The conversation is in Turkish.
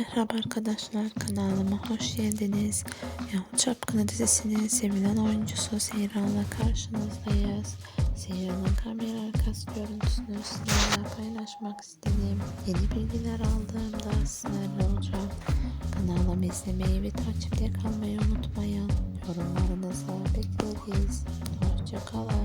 Merhaba arkadaşlar kanalıma hoş geldiniz. Yahut Çapkını dizisinin sevilen oyuncusu Seyran'la karşınızdayız. Seyran'ın kamera arkası görüntüsünü sizlerle paylaşmak istedim. Yeni bilgiler aldığımda sizlerle olacağım. Kanalımı izlemeyi ve takipte kalmayı unutmayın. Yorumlarınızı bekleriz. Hoşçakalın.